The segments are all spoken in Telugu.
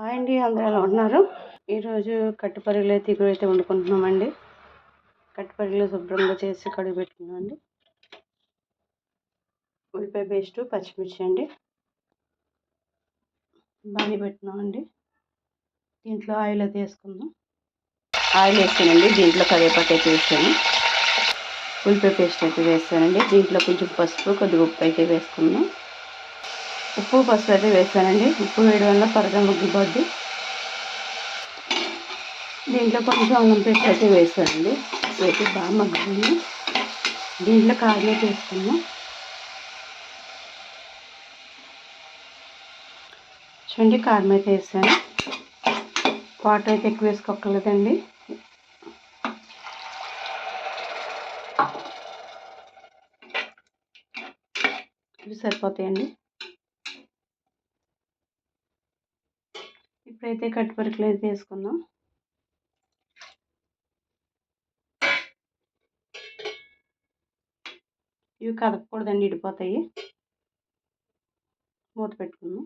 హాయ్ అండి అందరూ ఎలా ఉన్నారు? ఈరోజు కట్టుపరుగులు అయితే ఇగురు అయితే వండుకుంటున్నామండి. కట్టుపరిగలు శుభ్రంగా చేసి కడుగు పెట్టుకున్నామండి ఉల్లిపాయ పేస్టు పచ్చిమిర్చి అండి. బాగా పెట్టినామండి దీంట్లో ఆయిల్ అయితే వేసుకుందాం. ఆయిల్ వేసానండి దీంట్లో కరివేపాకు అయితే వేసాను. ఉల్లిపాయ పేస్ట్ అయితే వేస్తానండి దీంట్లో కొంచెం పసుపు కొద్దిగా ఉప్పు అయితే వేసుకుందాం. ఉప్పు పసుపు అయితే వేసానండి. ఉప్పు వేయడం వల్ల త్వరగా ముగ్గిపోద్ది దీంట్లో కొంచెం అల్లం పేస్ట్ అయితే వేసానండి. వేసి బాగా మగ్గింది దీంట్లో కారం అయితే వేసుకున్నాం చూడండి కారం అయితే వేసాను. వాటర్ అయితే ఎక్కువ వేసుకోకర్లేదండి ఇవి సరిపోతాయండి. ఇప్పుడైతే కట్టుపరుకులు అయితే వేసుకుందాం. ఇవి కదపకూడదండి ఇడిపోతాయి. మూత పెట్టుకుందాం.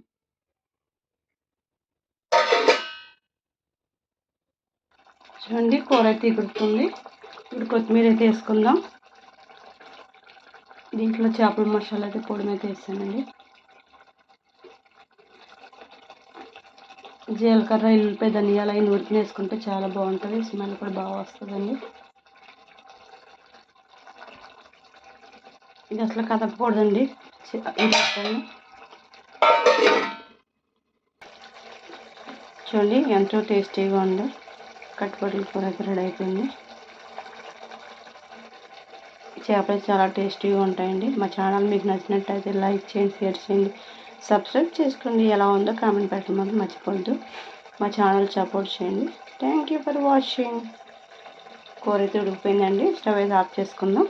చూడండి కూర అయితే ఇగురుతుంది ఇప్పుడు కొత్తిమీర అయితే వేసుకుందాం. దీంట్లో చేపల మసాలా అయితే పొడి అయితే వేస్తానండి జీలకర్ర ఎల్లిపాయ ధనియాలు అవి నూరికి వేసుకుంటే చాలా బాగుంటుంది. స్మెల్ కూడా బాగా వస్తుందండి. ఇది అసలు కదపకూడదండి. చూడండి ఎంతో టేస్టీగా ఉంది. కట్టుబడులు కూర అయితే రెడీ అయిపోయింది. చేపలు చాలా టేస్టీగా ఉంటాయండి. మా ఛానల్ మీకు నచ్చినట్టయితే లైక్ చేయండి షేర్ చేయండి. సబ్స్క్రైబ్ చేసుకోండి. ఎలా ఉందో కామెంట్ పెట్టమని మర్చిపోద్దు మా ఛానల్ సపోర్ట్ చేయండి. థ్యాంక్ యూ ఫర్ వాచింగ్ కూర అయితే ఉడికిపోయిందండి. స్టవ్ అయితే ఆఫ్ చేసుకుందాం.